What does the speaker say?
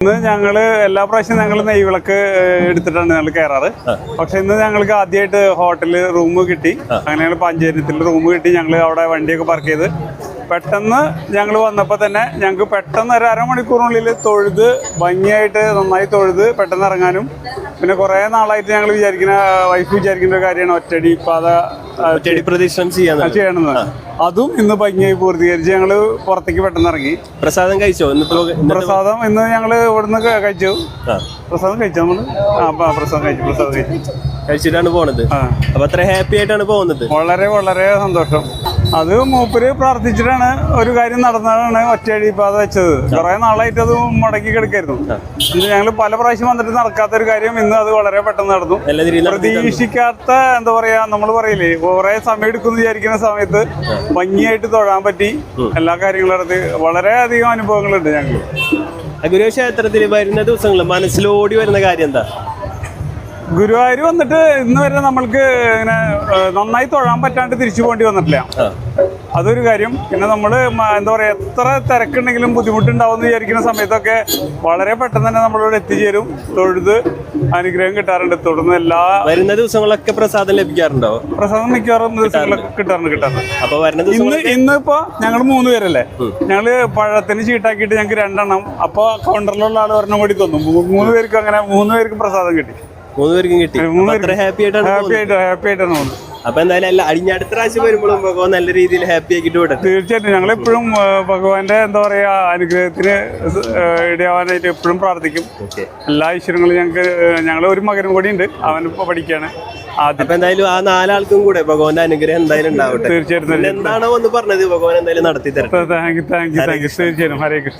ഇന്ന് ഞങ്ങൾ എല്ലാ പ്രാവശ്യം ഞങ്ങൾ നെയ്വിളക്ക് വിളക്ക് എടുത്തിട്ടാണ് ഞങ്ങൾ കയറാറ് പക്ഷെ ഇന്ന് ഞങ്ങൾക്ക് ആദ്യമായിട്ട് ഹോട്ടലിൽ റൂം കിട്ടി. അങ്ങനെ ഞങ്ങൾ പഞ്ചേരിത്തിൽ റൂം കിട്ടി ഞങ്ങൾ അവിടെ വണ്ടിയൊക്കെ പാർക്ക് ചെയ്ത്. പെട്ടെന്ന് ഞങ്ങൾ വന്നപ്പോൾ തന്നെ ഞങ്ങൾക്ക് പെട്ടെന്ന് ഒരു അരമണിക്കൂറിനുള്ളിൽ തൊഴുത് ഭംഗിയായിട്ട് നന്നായി തൊഴുത് പെട്ടെന്ന് ഇറങ്ങാനും പിന്നെ കുറേ നാളായിട്ട് ഞങ്ങൾ വിചാരിക്കുന്ന വൈഫ് വിചാരിക്കുന്ന ഒരു കാര്യമാണ് ഒറ്റടി പാത ഒറ്റടി പ്രദക്ഷിണം ചെയ്യാൻ ചെയ്യണമെന്ന് അതും ഇന്ന് ഭംഗിയായി പൂർത്തീകരിച്ച് ഞങ്ങൾ പുറത്തേക്ക് പെട്ടെന്ന് ഇറങ്ങി. പ്രസാദം കഴിച്ചോ? പ്രസാദം ഇന്ന് ഞങ്ങൾ ഇവിടുന്ന് കഴിച്ചു. പ്രസാദം കഴിച്ചു നമ്മൾ? ആ പ്രസാദം കഴിച്ചു പ്രസാദം കഴിച്ചു. കഴിച്ചിട്ടാണ് പോണത്. അപ്പൊ അത്ര ഹാപ്പി ആയിട്ടാണ് പോകുന്നത്. വളരെ വളരെ സന്തോഷം. അത് മൂപ്പര് പ്രാർത്ഥിച്ചിട്ടാണ് ഒരു കാര്യം നടന്നതാണ് ഒറ്റയടി അത് വെച്ചത്. കുറെ നാളായിട്ട് അത് മുടക്കി കിടക്കായിരുന്നു. ഞങ്ങൾ പല പ്രാവശ്യം വന്നിട്ട് നടക്കാത്ത ഒരു കാര്യം ഇന്ന് അത് വളരെ പെട്ടെന്ന് നടന്നു. പ്രതീക്ഷിക്കാത്ത എന്താ പറയാ നമ്മൾ പറയില്ലേ കുറെ സമയം എടുക്കും വിചാരിക്കുന്ന സമയത്ത് ഭംഗിയായിട്ട് തൊഴാൻ പറ്റി. എല്ലാ കാര്യങ്ങളും വളരെ അധികം അനുഭവങ്ങളുണ്ട് ഞങ്ങൾ ഗുരു ക്ഷേത്രത്തിൽ വരുന്ന ദിവസങ്ങളിൽ മനസ്സിലോടി വരുന്ന കാര്യം എന്താ? ഗുരുവായൂർ വന്നിട്ട് ഇന്ന് വരെ നമ്മൾക്ക് ഇങ്ങനെ നന്നായി തൊഴാൻ പറ്റാണ്ട് തിരിച്ചു പോകേണ്ടി വന്നിട്ടില്ല. അതൊരു കാര്യം. പിന്നെ നമ്മൾ എന്താ പറയാ എത്ര തിരക്കുണ്ടെങ്കിലും ബുദ്ധിമുട്ടുണ്ടാവുമെന്ന് വിചാരിക്കുന്ന സമയത്തൊക്കെ വളരെ പെട്ടെന്ന് തന്നെ നമ്മളോട് എത്തിച്ചേരും. തൊഴുത് അനുഗ്രഹം കിട്ടാറുണ്ട്. തുടർന്ന് എല്ലാ വരുന്ന ദിവസങ്ങളൊക്കെ പ്രസാദം ലഭിക്കാറുണ്ടോ? പ്രസാദം മിക്കവാറും ദിവസങ്ങളൊക്കെ കിട്ടാറുണ്ട് കിട്ടാറുണ്ട്. അപ്പൊ വരുന്ന ഇന്ന് ഇന്നിപ്പോ ഞങ്ങൾ മൂന്ന് പേരല്ലേ? ഞങ്ങൾ പഴത്തിന് ചീട്ടാക്കിയിട്ട് ഞങ്ങൾക്ക് രണ്ടെണ്ണം. അപ്പൊ കൗണ്ടറിലുള്ള ആൾ ഒരെണ്ണം കൂടി തന്നു. മൂന്ന് പേർക്ക് അങ്ങനെ മൂന്ന് പേർക്ക് പ്രസാദം കിട്ടി. മൂന്ന് പേർക്കും കിട്ടി അത്ര ഹാപ്പി ആയിട്ടാണ് ഹാപ്പി ആയിട്ട് ഹാപ്പി ആയിട്ടാണ് പോകുന്നത് അപ്പൊ എന്തായാലും അല്ല അടിഞ്ഞ അടുത്ത പ്രാവശ്യം വരുമ്പോഴും ഭഗവാൻ നല്ല രീതിയിൽ ഹാപ്പി ആക്കിട്ട് വിടട്ടെ. തീർച്ചയായിട്ടും. ഞങ്ങൾ എപ്പോഴും ഭഗവാന്റെ എന്താ പറയാ അനുഗ്രഹത്തിന് ഇടയാവാനായിട്ട് എപ്പോഴും പ്രാർത്ഥിക്കും. എല്ലാ ഈശ്വരങ്ങളും ഞങ്ങൾക്ക് ഞങ്ങൾ ഒരു മകനും കൂടി ഉണ്ട്. അവൻ ഇപ്പൊ പഠിക്കാണ്. അപ്പൊ എന്തായാലും ആ നാലാൾക്കും കൂടെ ഭഗവാന്റെ അനുഗ്രഹം എന്തായാലും ഉണ്ടാവട്ടെ. തീർച്ചയായിട്ടും എന്താണോ ഒന്ന് പറഞ്ഞത് ഭഗവാൻ എന്തായാലും നടത്തി തരാം thank you thank you thank you തീർച്ചയായിട്ടും. ഹരേ കൃഷ്ണ.